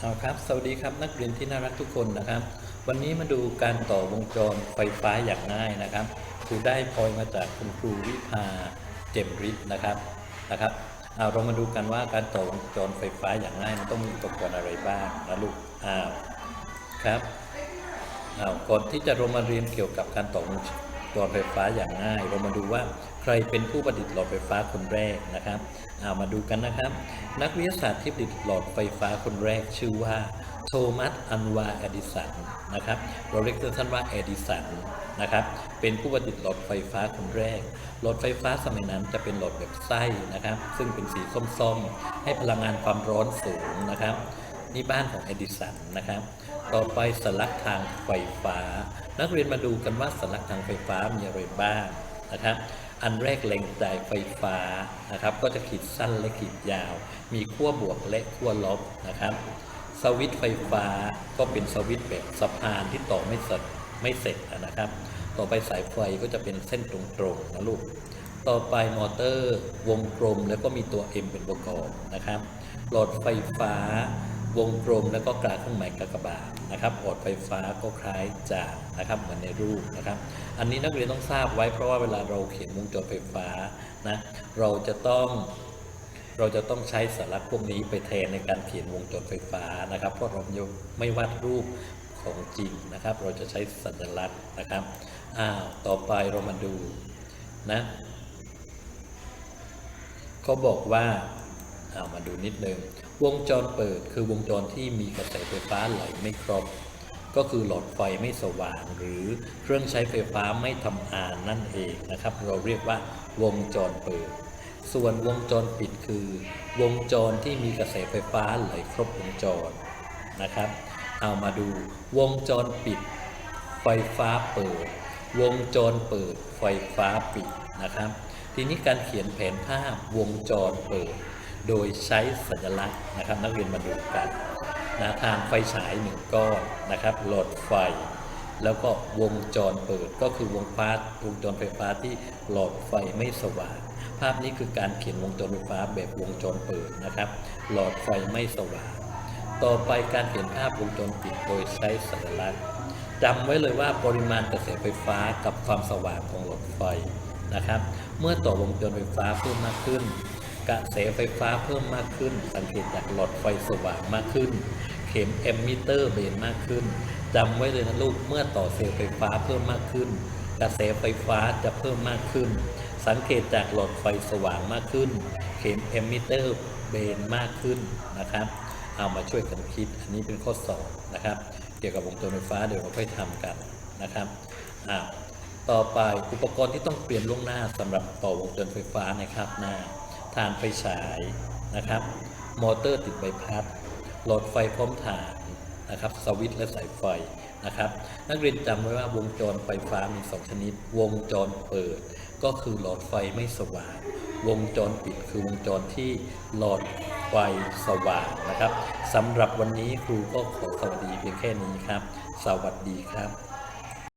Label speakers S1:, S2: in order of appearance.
S1: เอาครับ สวัสดีครับนักเรียนที่น่ารักทุกคนนะครับ วันนี้มาดูการต่อวงจรไฟฟ้าอย่างง่ายนะครับครูได้พลอยมาจากคุณครูวิภาเจมฤทธิ์นะครับนะครับเอาเรามาดูกันว่าการต่อวงจรไฟฟ้าอย่างง่ายมันต้องมีอุปกรณ์อะไรบ้างนะลูกอ้าวครับอ้าวก่อนที่จะเรามาเรียนเกี่ยวกับการต่อวงจรไฟฟ้าอย่างง่าย เรามาดูว่า ใครเป็นผู้ประดิษฐ์หลอดไฟฟ้าคนแรกนะครับเอามาดูกันนะครับ นักวิทยาศาสตร์ที่ประดิษฐ์หลอดไฟฟ้าคนแรกชื่อว่าโทมัสอันวาเอดิสันนะครับเราเรียกท่านว่าเอดิสันนะครับเป็นผู้ประดิษฐ์หลอดไฟฟ้าคนแรก หลอดไฟฟ้าสมัยนั้นจะเป็นหลอดแบบไส้นะครับ ซึ่งเป็นสีส้มๆ ให้พลังงานความร้อนสูงนะครับนี่บ้านของเอดิสันนะครับ ต่อไปสลักทางไฟฟ้า นักเรียนมาดูกันว่าสลักทางไฟฟ้ามีอะไรบ้างนะครับ อันแรกแรงจ่ายไฟฟ้านะครับ ก็จะขีดสั้นและขีดยาว มีขั้วบวกและขั้วลบนะครับ สวิตไฟฟ้าก็เป็นสวิตแบบสะพานที่ต่อไม่เสร็จไม่เสร็จนะครับ ต่อไปสายไฟก็จะเป็นเส้นตรงๆนะลูก ต่อไปมอเตอร์วงกลมแล้วก็มีตัว M เป็นประกอบนะครับ หลอดไฟฟ้า วงกลมแล้วก็กราเครื่องหมายกากบาทนะครับหลอดไฟฟ้าก็คล้ายจานนะครับเหมือนในรูปนะครับ อันนี้นักเรียนต้องทราบไว้เพราะว่าเวลาเราเขียนวงจรไฟฟ้านะเราจะต้องเราจะต้องใช้สาระพวกนี้ไปแทนในการเขียนวงจรไฟฟ้านะครับ เพราะเราไม่วาดรูปของจริงนะครับ เราจะใช้สัญลักษณ์นะครับอ้าวต่อไปเรามาดูนะเขาบอกว่าเอามาดูนิดนึง วงจรเปิดคือวงจรที่มีกระแสไฟฟ้าไหลไม่ครบ ก็คือหลอดไฟไม่สว่าง หรือเครื่องใช้ไฟฟ้าไม่ทำงานนั่นเองนะครับ เราเรียกว่าวงจรเปิด ส่วนวงจรปิดคือ วงจรที่มีกระแสไฟฟ้าไหลครบวงจรนะครับ เอามาดูวงจรปิด ไฟฟ้าเปิด วงจรเปิด ไฟฟ้าปิดนะครับ ทีนี้การเขียนแผนภาพวงจรเปิด โดยใช้สัญลักษณ์นะครับนักเรียนมาดูกันนะทางไฟฉายหนึ่งก้อนนะครับหลอดไฟ แล้วก็วงจรเปิดก็คือวงฟ้าวงจรไฟฟ้าที่หลอดไฟไม่สว่าง ภาพนี้คือการเขียนวงจรไฟฟ้าแบบวงจรเปิดนะครับ หลอดไฟไม่สว่าง ต่อไปการเขียนภาพวงจรปิดโดยใช้สัญลักษณ์จำไว้เลยว่าปริมาณกระแสไฟฟ้ากับความสว่างของหลอดไฟนะครับ เมื่อต่อวงจรไฟฟ้าเพิ่มมากขึ้น กระแสไฟฟ้าเพิ่มมากขึ้น สังเกตจากหลอดไฟสว่างมากขึ้น เข็มเอมมิเตอร์เบนมากขึ้นจำไว้เลยนะลูกเมื่อต่อเซลล์ไฟฟ้าเพิ่มมากขึ้น กระแสไฟฟ้าจะเพิ่มมากขึ้น สังเกตจากหลอดไฟสว่างมากขึ้น เข็มเอมมิเตอร์เบนมากขึ้นนะครับเอามาช่วยกันคิดอันนี้เป็นข้อสอบนะครับ เกี่ยวกับวงจรไฟฟ้าเดี๋ยวเราค่อยทำกันนะครับอ่าต่อไปอุปกรณ์ที่ต้องเปลี่ยนล่วงหน้าสำหรับต่อวงจรไฟฟ้านะครับหน้า ฐานไฟฉายนะครับ มอเตอร์ติดใบพัด หลอดไฟพร้อมถ่านนะครับ สวิตช์และสายไฟนะครับ นักเรียนจำไว้ว่าวงจรไฟฟ้ามีสองชนิด วงจรเปิด ก็คือหลอดไฟไม่สว่าง วงจรปิดคือวงจรที่หลอดไฟสว่างนะครับสำหรับวันนี้ครูก็ขอสวัสดีเพียงแค่นี้ครับ สวัสดีครับ